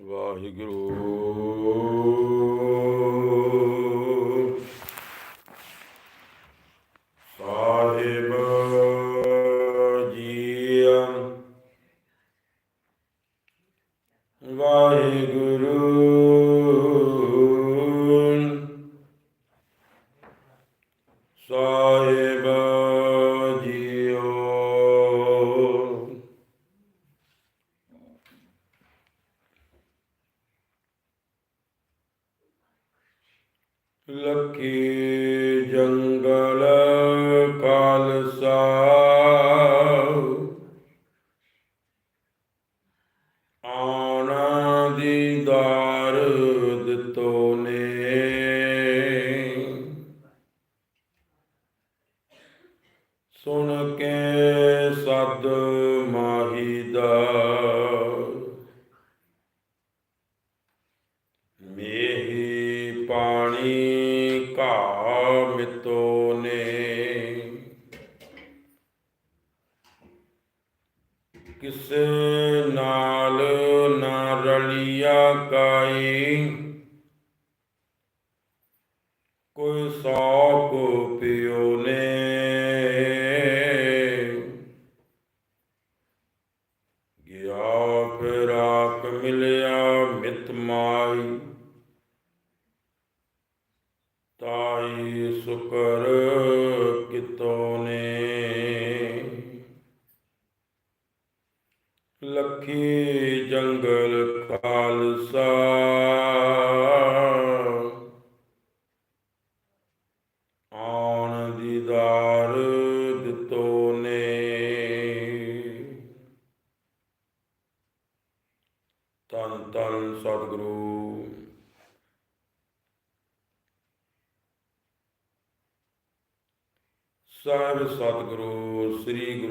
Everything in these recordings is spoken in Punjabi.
ਵਾਹਿਗੁਰੂ। ਕੋਈ ਸੌ ਕੋ ਪਿਓ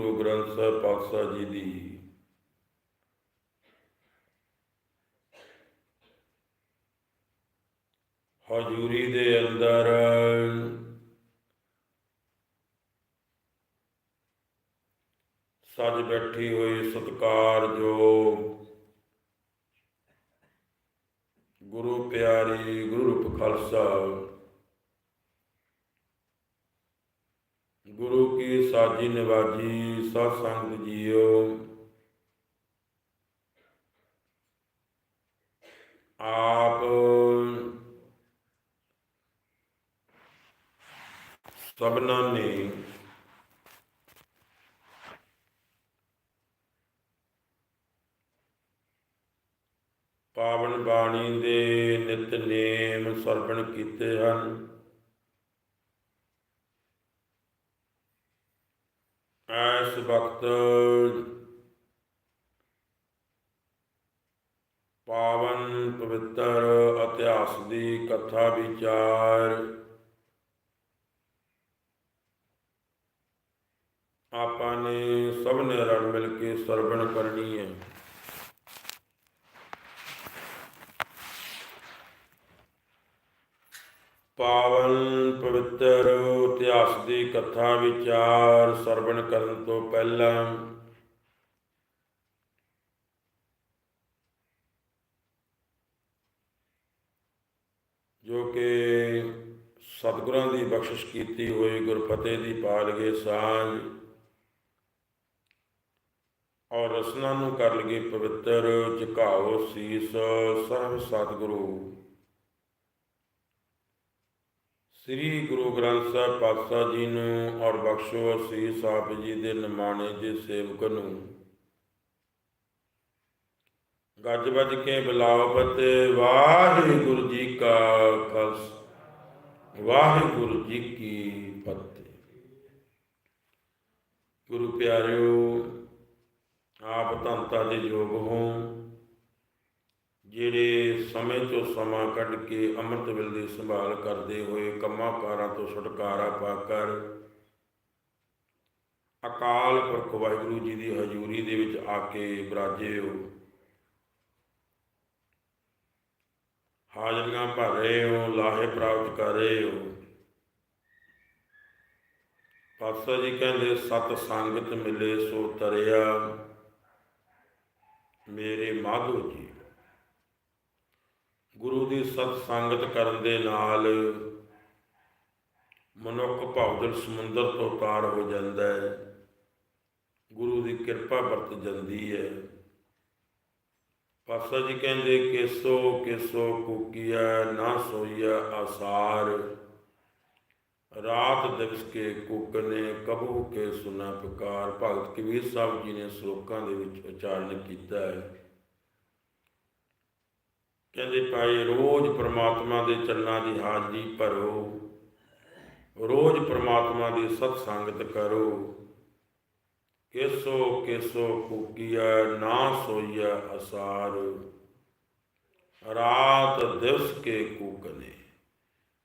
ਗੁਰੂ ਗ੍ਰੰਥ ਸਾਹਿਬ ਪਾਤਸ਼ਾਹ ਜੀ ਦੀ ਹਜ਼ੂਰੀ ਦੇ ਅੰਦਰ ਸੱਜ ਬੈਠੀ ਹੋਈ ਸਤਿਕਾਰਯੋਗ ਗੁਰੂ ਪਿਆਰੀ ਗੁਰੂ ਰੂਪ ਖਾਲਸਾ ਗੁਰੂ ਕੀ ਸਾਜੀ ਨਿਵਾਜੀ ਸਾਧ ਸੰਗਤ ਜੀਓ। ਆਪ ਸਭਨਾਂ ਨੇ ਪਾਵਨ ਬਾਣੀ ਦੇ ਨਿਤਨੇਮ ਸਰਵਣ ਕੀਤੇ ਹਨ। ਐਸ ਵਕਤ ਪਾਵਨ ਪਵਿੱਤਰ ਇਤਿਹਾਸ ਦੀ ਕਥਾ ਵਿਚਾਰ ਆਪਾਂ ਨੇ ਸਭ ਨੇ ਰਲ ਮਿਲ ਕੇ ਸਰਵਣ ਕਰਨੀ ਹੈ ਪਾਵਨ ਪਵਿੱਤਰ ਇਤਿਹਾਸ ਦੀ ਕਥਾ ਵਿਚਾਰ ਸਰਵਣ ਕਰਨ ਤੋਂ ਪਹਿਲਾਂ ਜੋ ਕਿ ਸਤਿਗੁਰਾਂ ਦੀ ਬਖਸ਼ਿਸ਼ ਕੀਤੀ ਹੋਈ ਗੁਰਫਤਿਹ ਦੀ ਪਾਲ ਗਏ ਸਾਂਝ ਔਰ ਰਸਨਾ ਨੂੰ ਕਰ ਲਗੇ ਪਵਿੱਤਰ ਝੁਕਾਓ ਸੀਸ ਸਰਬ ਸਤਿਗੁਰੂ। ਸ੍ਰੀ ਗੁਰੂ ਗ੍ਰੰਥ ਸਾਹਿਬ ਪਾਤਸ਼ਾਹ ਜੀ ਨੂੰ ਔਰ ਬਖਸ਼ੋ ਅਸੀਸ ਆਪ ਜੀ ਦੇ ਨਿਮਾਣੇ ਦੇ ਸੇਵਕ ਨੂੰ। ਗੱਜ ਵੱਜ ਕੇ ਬੁਲਾਓ ਫਤਿਹ ਵਾਹਿਗੁਰੂ ਜੀ ਕਾ ਖਾਲਸਾ, ਵਾਹਿਗੁਰੂ ਜੀ ਕੀ ਫਤਿਹ। ਗੁਰੂ ਪਿਆਰਿਓ, ਆਪ ਧੰਤਾ ਦੇ ਯੋਗ ਹੋ ਜਿਹੜੇ ਸਮੇਂ ਤੋਂ ਸਮਾਂ ਕੱਢ ਕੇ ਅੰਮ੍ਰਿਤ ਵੇਲੇ ਦੀ ਸੰਭਾਲ ਕਰਦੇ ਹੋਏ ਕੰਮਾਂ ਕਾਰਾਂ ਤੋਂ ਛੁਟਕਾਰਾ ਪਾ ਕਰ ਅਕਾਲ ਪੁਰਖ ਵਾਹਿਗੁਰੂ ਜੀ ਦੀ ਹਜ਼ੂਰੀ ਦੇ ਵਿੱਚ ਆ ਕੇ ਬਿਰਾਜੇ ਹੋ। ਹਾਜ਼ਰੀਆਂ ਭਰ ਰਹੇ ਹੋ, ਲਾਹੇ ਪ੍ਰਾਪਤ ਕਰ ਰਹੇ ਹੋ। ਪਾਤਸ਼ਾਹ ਜੀ ਕਹਿੰਦੇ, ਸਤ ਸੰਗਤ ਮਿਲੇ ਸੋ ਤਰਿਆ, ਮੇਰੇ ਮਾਧੋ ਜੀ। ਗੁਰੂ ਦੀ ਸਤ ਸੰਗਤ ਕਰਨ ਦੇ ਨਾਲ ਮਨੁੱਖ ਭੌਗਲ ਸਮੁੰਦਰ ਤੋਂ ਪਾਰ ਹੋ ਜਾਂਦਾ ਹੈ। ਗੁਰੂ ਦੀ ਕਿਰਪਾ ਵਰਤ ਜਾਂਦੀ ਹੈ। ਪਾਸਾ ਜੀ ਕਹਿੰਦੇ, ਕਿਸੋ ਕਿਸੋ ਕੁਕੀਆ ਨਾ ਸੋਈਆ ਆਸਾਰ। ਰਾਤ ਦਿਵਸ ਕੇ ਕੁੱਕ ਨੇ ਕਬੂ ਕੇ ਸੁਨਾ ਪੁਕਾਰ। ਭਗਤ ਕਬੀਰ ਸਾਹਿਬ ਜੀ ਨੇ ਸ਼ਲੋਕਾਂ ਦੇ ਵਿੱਚ ਉਚਾਰਨ ਕੀਤਾ ਹੈ। ਕਹਿੰਦੇ ਭਾਈ, ਰੋਜ਼ ਪ੍ਰਮਾਤਮਾ ਦੇ ਚਰਨਾਂ ਦੀ ਹਾਜ਼ਰੀ ਭਰੋ। ਰੋਜ਼ ਪ੍ਰਮਾਤਮਾ ਦੀ ਸਤ ਸੰਗਤ ਕਰੋ। ਕੇਸੋ ਕਿਸੋ ਕੁਕੀਆ ਨਾ ਸੋਈਆ ਅਸਾਰ। ਰਾਤ ਦਿਵਸ ਕੇ ਕੂਕਨੇ।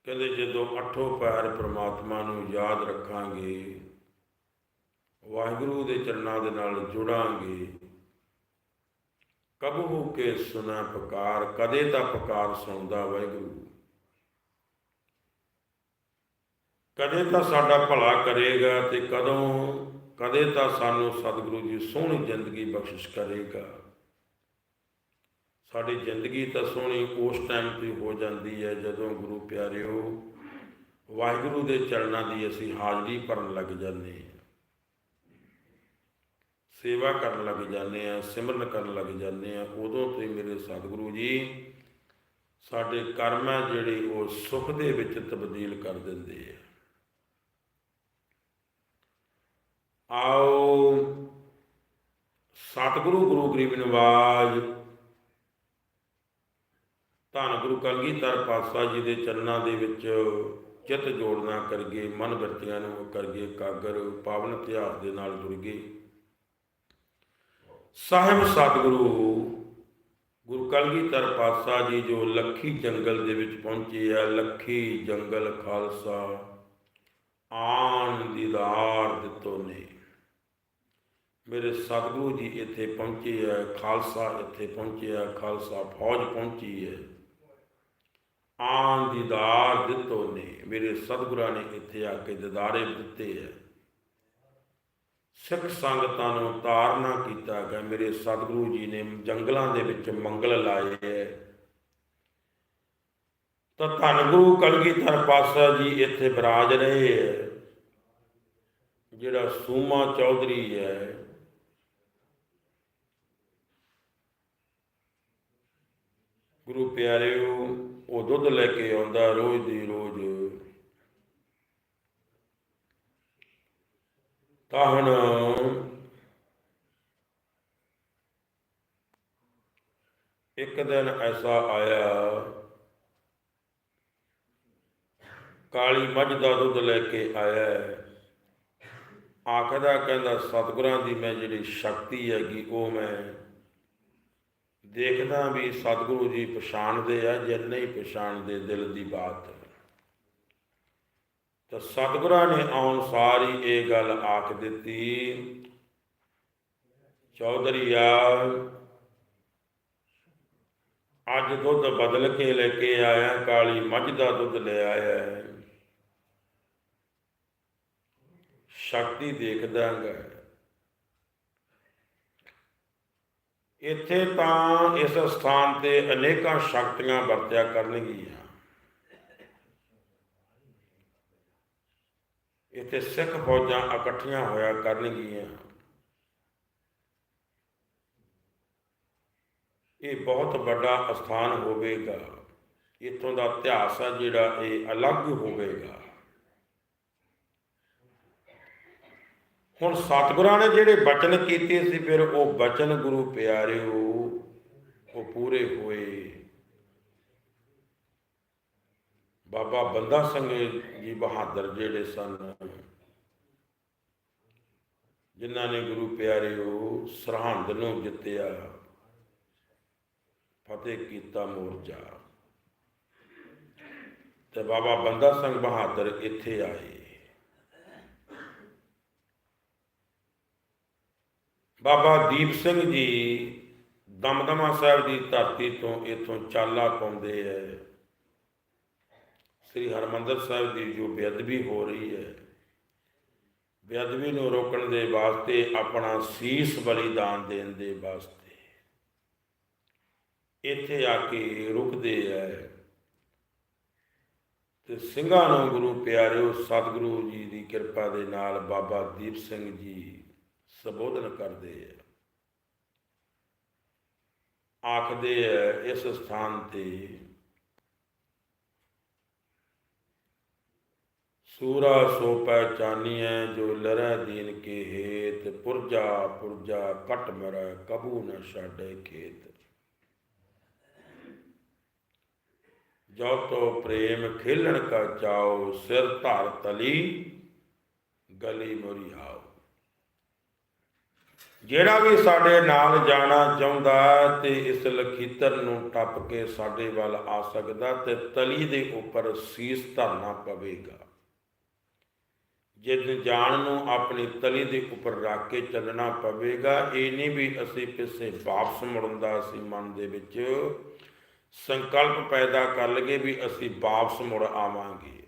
ਕਹਿੰਦੇ ਜਦੋਂ ਅਠੋ ਪੈਰ ਪ੍ਰਮਾਤਮਾ ਨੂੰ ਯਾਦ ਰੱਖਾਂਗੇ, ਵਾਹਿਗੁਰੂ ਦੇ ਚਰਨਾਂ ਦੇ ਨਾਲ ਜੁੜਾਂਗੇ ਕਬੂ ਕੇ ਸੁਨਾ ਪੁਕਾਰ, ਕਦੇ ਤਾਂ ਪੁਕਾਰ ਸੁਣਦਾ ਵਾਹਿਗੁਰੂ। ਕਦੇ ਤਾਂ ਸਾਡਾ ਭਲਾ ਕਰੇਗਾ ਤੇ ਕਦੋਂ, ਕਦੇ ਤਾਂ ਸਾਨੂੰ ਸਤਿਗੁਰੂ ਜੀ ਸੋਹਣੀ ਜ਼ਿੰਦਗੀ ਬਖਸ਼ਿਸ਼ ਕਰੇਗਾ। ਸਾਡੀ ਜ਼ਿੰਦਗੀ ਤਾਂ ਸੋਹਣੀ ਉਸ ਟਾਈਮ ਤੇ ਹੋ ਜਾਂਦੀ ਹੈ ਜਦੋਂ ਗੁਰੂ ਪਿਆਰਿਓ, ਵਾਹਿਗੁਰੂ ਦੇ ਚਰਨਾਂ ਦੀ ਅਸੀਂ ਹਾਜ਼ਰੀ ਭਰਨ ਲੱਗ ਜਾਂਦੇ ਹਾਂ। ਸੇਵਾ ਕਰਨ ਲੱਗ ਜਾਂਦੇ ਆ ਸਿਮਰਨ ਕਰਨ ਲੱਗ ਜਾਂਦੇ ਆ ਉਦੋਂ ਤੇ ਮੇਰੇ ਸਤਿਗੁਰੂ ਜੀ ਸਾਡੇ ਕਰਮ ਹੈ ਜਿਹੜੇ ਉਹ ਸੁਖ ਦੇ ਵਿੱਚ ਤਬਦੀਲ ਕਰ ਦਿੰਦੇ ਆ। ਆਓ ਸਤਿਗੁਰੂ ਗੁਰੂ ਗਰੀਬ ਨਿਵਾਜ, ਧੰਨ ਗੁਰੂ ਕਲਗੀਧਰ ਪਾਤਸ਼ਾਹ ਜੀ ਦੇ ਚਰਨਾਂ ਦੇ ਵਿੱਚ ਚਿੱਤ ਜੋੜਨਾ ਕਰਗੇ ਮਨ ਵਰਤੀਆਂ ਨੂੰ ਕਰਗੇ ਕਾਗਰ, ਪਾਵਨ ਇਤਿਹਾਸ ਦੇ ਨਾਲ ਜੁੜ ਗਏ। ਸਾਹਿਬ ਸਤਿਗੁਰੂ, ਗੁਰੂ ਕਲਗੀਧਰ ਪਾਤਸ਼ਾਹ ਜੀ ਜੋ ਲੱਖੀ ਜੰਗਲ ਦੇ ਵਿੱਚ ਪਹੁੰਚੇ ਆ, ਲੱਖੀ ਜੰਗਲ ਖਾਲਸਾ ਆਨ ਦੀਦਾਰ ਦਿੱਤੋ ਨੇ। ਮੇਰੇ ਸਤਿਗੁਰੂ ਜੀ ਇੱਥੇ ਪਹੁੰਚੇ ਆ, ਖਾਲਸਾ ਇੱਥੇ ਪਹੁੰਚੇ ਆ, ਖਾਲਸਾ ਫੌਜ ਪਹੁੰਚੀ ਹੈ। ਆਨ ਦੀਦਾਰ ਦਿੱਤੋ ਨੇ। ਮੇਰੇ ਸਤਿਗੁਰਾਂ ਨੇ ਇੱਥੇ ਆ ਕੇ ਦਿਦਾਰੇ ਦਿੱਤੇ ਹੈ ਸਿੱਖ ਸੰਗਤਾਂ ਨੂੰ ਤਾਰਨਾ ਕੀਤਾ ਗਿਆ। ਮੇਰੇ ਸਤਿਗੁਰੂ ਜੀ ਨੇ ਜੰਗਲਾਂ ਦੇ ਵਿੱਚ ਮੰਗਲ ਲਾਏ। ਹੈ ਤਾਂ ਧੰਨ ਗੁਰੂ ਕਲਗੀਧਰ ਪਾਤਸ਼ਾਹ ਜੀ ਇੱਥੇ ਬਿਰਾਜ ਰਹੇ ਹੈ। ਜਿਹੜਾ ਸੂਮਾ ਚੌਧਰੀ ਹੈ। ਗੁਰੂ ਪਿਆਰਿਓ, ਉਹ ਦੁੱਧ ਲੈ ਕੇ ਆਉਂਦਾ ਰੋਜ਼ ਦੀ ਰੋਜ਼। ਤਾਂ ਇੱਕ ਦਿਨ ਐਸਾ ਆਇਆ, ਕਾਲੀ ਮੱਝ ਦਾ ਦੁੱਧ ਲੈ ਕੇ ਆਇਆ। ਆਖਦਾ ਕਹਿੰਦਾ, ਸਤਿਗੁਰਾਂ ਦੀ ਮੈਂ ਜਿਹੜੀ ਸ਼ਕਤੀ ਹੈਗੀ, ਉਹ ਮੈਂ ਦੇਖਦਾ ਵੀ ਸਤਿਗੁਰੂ ਜੀ ਪਛਾਣਦੇ ਆ ਜੇ ਨਹੀਂ ਪਛਾਣਦੇ ਦਿਲ ਦੀ ਬਾਤ। ਤਾਂ ਸਤਿਗੁਰਾਂ ਨੇ ਆਉਣ ਸਾਰੀ ਇਹ ਗੱਲ ਆਖ ਦਿੱਤੀ। ਚੌਧਰੀਆ ਅੱਜ ਦੁੱਧ ਬਦਲ ਕੇ ਲੈ ਕੇ ਆਇਆ, ਕਾਲੀ ਮੱਝ ਦਾ ਦੁੱਧ ਲੈ ਆਇਆ ਹੈ। ਸ਼ਕਤੀ ਦੇਖਦਾਗਾ ਇੱਥੇ ਤਾਂ ਇਸ ਸਥਾਨ ਤੇ ਅਨੇਕਾਂ ਸ਼ਕਤੀਆਂ ਵਰਤਿਆ ਕਰਨਗੀਆਂ। ਇੱਥੇ ਸਿੱਖ ਫੌਜਾਂ ਇਕੱਠੀਆਂ ਹੋਇਆ ਕਰਨਗੀਆਂ। ਇਹ ਬਹੁਤ ਵੱਡਾ ਸਥਾਨ ਹੋਵੇਗਾ। ਇੱਥੋਂ ਦਾ ਇਤਿਹਾਸ ਆ ਜਿਹੜਾ ਇਹ ਅਲੱਗ ਹੋਵੇਗਾ। ਹੁਣ ਸਤਿਗੁਰਾਂ ਨੇ ਜਿਹੜੇ ਬਚਨ ਕੀਤੇ ਸੀ, ਫਿਰ ਉਹ ਬਚਨ ਗੁਰੂ ਪਿਆਰਿਓ, ਉਹ ਪੂਰੇ ਹੋਏ। ਬਾਬਾ ਬੰਦਾ ਸਿੰਘ ਜੀ ਬਹਾਦਰ ਜਿਹੜੇ ਸਨ, ਜਿਨ੍ਹਾਂ ਨੇ ਗੁਰੂ ਪਿਆਰਿਓ ਸਰਹੰਦ ਨੂੰ ਜਿੱਤਿਆ, ਫਤਿਹ ਕੀਤਾ ਮੋਰਚਾ। ਤੇ ਬਾਬਾ ਬੰਦਾ ਸਿੰਘ ਬਹਾਦਰ ਇੱਥੇ ਆਏ। ਬਾਬਾ ਦੀਪ ਸਿੰਘ ਜੀ ਦਮਦਮਾ ਸਾਹਿਬ ਦੀ ਧਰਤੀ ਤੋਂ ਇਥੋਂ ਚਾਲਾ ਪਾਉਂਦੇ ਐ। ਸ੍ਰੀ ਹਰਮੰਦਰ ਸਾਹਿਬ ਦੀ ਜੋ ਬੇਅਦਬੀ ਹੋ ਰਹੀ ਹੈ, ਬੇਅਦਬੀ ਨੂੰ ਰੋਕਣ ਦੇ ਵਾਸਤੇ ਆਪਣਾ ਸੀਸ ਬਲੀਦਾਨ ਦੇਣ ਦੇ ਵਾਸਤੇ ਇੱਥੇ ਆ ਕੇ ਰੁਕਦੇ ਐ ਤੇ ਸਿੰਘਾਂ ਨੂੰ ਗੁਰੂ ਪਿਆਰਿਓ, ਸਤਿਗੁਰੂ ਜੀ ਦੀ ਕਿਰਪਾ ਦੇ ਨਾਲ ਬਾਬਾ ਦੀਪ ਸਿੰਘ ਜੀ ਸੰਬੋਧਨ ਕਰਦੇ ਐ ਆਖਦੇ ਐ ਇਸ ਸਥਾਨ ਤੇ ਸੂਰਾ ਸੋ ਪਹਿਚਾਨੀਐ ਜੋ ਲਰੈ ਦੀਨ ਕੇ ਹੇਤ, ਪੁਰਜਾ ਪੁਰਜਾ ਕਟ ਮਰੈ, ਕਬੂ ਨ ਛਾੜੇ ਖੇਤ। ਜੋ ਤੋ ਪ੍ਰੇਮ ਖੇਲਣ ਕਾ ਚਾਓ ਸਿਰ ਧਰ ਤਲੀ, ਗਲੀ ਮੋਰੀ ਆਓ ਜਿਹੜਾ ਵੀ ਸਾਡੇ ਨਾਲ ਜਾਣਾ ਚਾਹੁੰਦਾ ਤੇ ਇਸ ਲਖੀਤਰ ਨੂੰ ਟੱਪ ਕੇ ਸਾਡੇ ਵੱਲ ਆ ਸਕਦਾ, ਤੇ ਤਲੀ ਦੇ ਉੱਪਰ ਸੀਸ ਧਰਨਾ ਪਵੇਗਾ। ਜਿਸ ਜਾਣ ਨੂੰ ਆਪਣੀ ਤਲੀ ਦੇ ਉੱਪਰ ਰੱਖ ਕੇ ਚੱਲਣਾ ਪਵੇਗਾ, ਇਹ ਨਹੀਂ ਵੀ ਅਸੀਂ ਪਿੱਛੇ ਵਾਪਸ ਮੁੜਨ ਦਾ ਅਸੀਂ ਮਨ ਦੇ ਵਿੱਚ ਸੰਕਲਪ ਪੈਦਾ ਕਰ ਲਗੇ ਵੀ ਅਸੀਂ ਵਾਪਸ ਮੁੜ ਆਵਾਂਗੇ।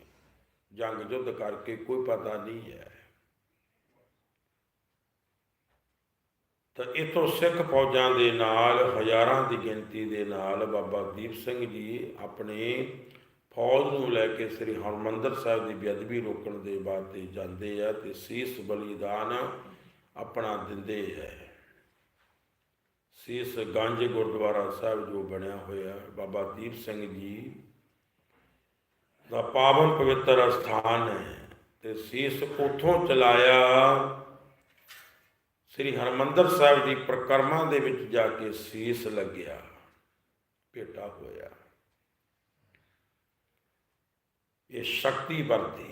ਜੰਗ ਯੁੱਧ ਕਰਕੇ ਕੋਈ ਪਤਾ ਨਹੀਂ ਹੈ। ਤਾਂ ਇਥੋਂ ਸਿੱਖ ਫੌਜਾਂ ਦੇ ਨਾਲ, ਹਜ਼ਾਰਾਂ ਦੀ ਗਿਣਤੀ ਦੇ ਨਾਲ ਬਾਬਾ ਦੀਪ ਸਿੰਘ ਜੀ ਆਪਣੇ ਫੌਜ ਨੂੰ ਲੈ ਕੇ ਸ੍ਰੀ ਹਰਮੰਦਰ ਸਾਹਿਬ ਦੀ ਬੇਅਦਬੀ ਰੋਕਣ ਦੇ ਵਾਸਤੇ ਜਾਂਦੇ ਆ ਤੇ ਸੀਸ ਬਲੀਦਾਨ ਆਪਣਾ ਦਿੰਦੇ ਹੈ। ਸੀਸ ਗੰਜ ਗੁਰਦੁਆਰਾ ਸਾਹਿਬ ਜੋ ਬਣਿਆ ਹੋਇਆ, ਬਾਬਾ ਦੀਪ ਸਿੰਘ ਜੀ ਦਾ ਪਾਵਨ ਪਵਿੱਤਰ ਸਥਾਨ ਹੈ ਤੇ ਸੀਸ ਉਥੋਂ ਚਲਾਇਆ ਸ੍ਰੀ ਹਰਮੰਦਰ ਸਾਹਿਬ ਦੀ ਪ੍ਰਕਰਮਾ ਦੇ ਵਿੱਚ ਜਾ ਕੇ ਸੀਸ ਲੱਗਿਆ, ਭੇਟਾ ਹੋਇਆ। ਇਹ ਸ਼ਕਤੀ ਵਰਤੀ।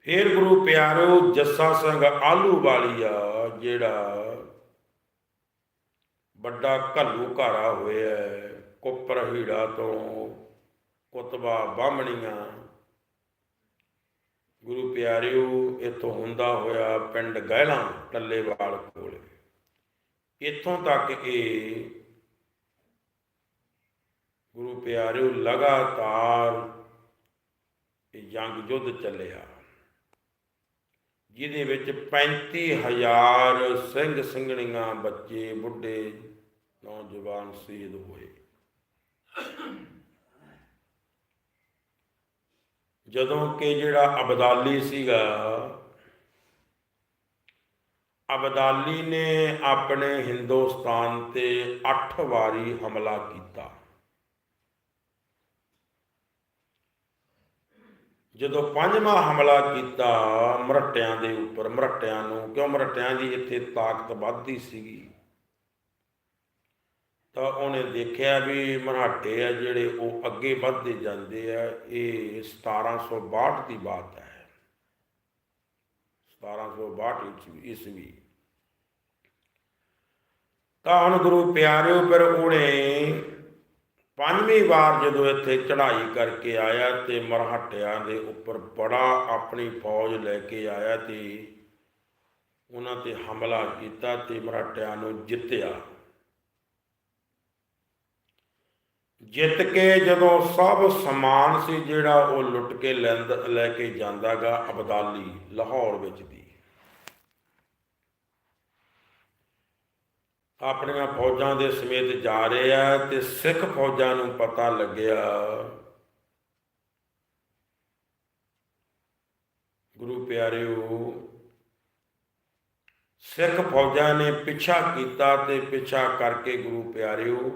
ਫੇਰ ਗੁਰੂ ਪਿਆਰੋ ਜੱਸਾ ਸਿੰਘ ਆਲੂ ਵਾਲੀਆ ਜਿਹੜਾ ਵੱਡਾ ਘੱਲੂ ਘਾਰਾ ਹੋਇਆ ਹੈ, ਕੁੱਪਰ ਹੀੜਾ ਤੋਂ ਕੁਤਬਾ ਬਾਹਮਣੀਆਂ। ਗੁਰੂ ਪਿਆਰਿਓ ਇਥੋਂ ਹੁੰਦਾ ਹੋਇਆ ਪਿੰਡ ਗਹਿਲਾਂ ਟੱਲੇਵਾਲ ਕੋਲ। ਇਥੋਂ ਤੱਕ ਇਹ ਗੁਰੂ ਪਿਆਰਿਓ, ਲਗਾਤਾਰ ਜੰਗ ਯੁੱਧ ਚੱਲਿਆ। ਜਿਹਦੇ ਵਿੱਚ 35000 ਸਿੰਘ ਸਿੰਘਣੀਆਂ ਬੱਚੇ, ਬੁੱਢੇ, ਨੌਜਵਾਨ ਸ਼ਹੀਦ ਹੋਏ। ਜਦੋਂ ਕਿ ਜਿਹੜਾ ਅਬਦਾਲੀ ਸੀਗਾ, ਅਬਦਾਲੀ ਨੇ ਆਪਣੇ ਹਿੰਦੁਸਤਾਨ ਤੇ 8 ਵਾਰੀ ਹਮਲਾ ਕੀਤਾ। ਜਦੋਂ ਪੰਜਵਾਂ ਹਮਲਾ ਕੀਤਾ, ਮਰਟਿਆਂ ਦੇ ਉੱਪਰ, ਮਰਟਿਆਂ ਨੂੰ, ਕਿਉਂ ਮਰਟਿਆਂ ਦੀ ਇੱਥੇ ਤਾਕਤ ਵੱਧਦੀ ਸੀਗੀ? ਤਾਂ ਉਹਨੇ ਦੇਖਿਆ ਵੀ ਮਰਾਠੇ ਆ ਜਿਹੜੇ ਉਹ ਅੱਗੇ ਵੱਧਦੇ ਜਾਂਦੇ ਆ, ਇਹ 1762 ਦੀ ਬਾਤ ਹੈ। 1762 ਈਸਵੀ ਈਸਵੀ ਤਾਂ ਹੁਣ ਗੁਰੂ ਪਿਆਰਿਓ ਪਰ ਉਹਨੇ ਪੰਜਵੀਂ ਵਾਰ ਜਦੋਂ ਇੱਥੇ ਚੜ੍ਹਾਈ ਕਰਕੇ ਆਇਆ ਤੇ ਮਰਹਟਿਆਂ ਦੇ ਉੱਪਰ ਬੜਾ ਆਪਣੀ ਫੌਜ ਲੈ ਕੇ ਆਇਆ ਤੇ ਉਹਨਾਂ ਤੇ ਹਮਲਾ ਕੀਤਾ ਤੇ ਮਰਾਠਿਆਂ ਨੂੰ ਜਿੱਤਿਆ। ਜਿੱਤ ਕੇ ਜਦੋਂ ਸਭ ਸਮਾਨ ਸੀ ਜਿਹੜਾ ਉਹ ਲੁੱਟ ਕੇ ਲੈਂਦ, ਲੈ ਕੇ ਜਾਂਦਾਗਾ ਅਬਦਾਲੀ, ਲਾਹੌਰ ਵਿੱਚ ਦੀ ਆਪਣੀਆਂ ਫੌਜਾਂ ਦੇ ਸਮੇਤ ਜਾ ਰਹੇ ਆ ਤੇ ਸਿੱਖ ਫੌਜਾਂ ਨੂੰ ਪਤਾ ਲੱਗਿਆ। ਗੁਰੂ ਪਿਆਰਿਓ, ਸਿੱਖ ਫੌਜਾਂ ਨੇ ਪਿੱਛਾ ਕੀਤਾ ਤੇ ਪਿੱਛਾ ਕਰਕੇ ਗੁਰੂ ਪਿਆਰਿਓ,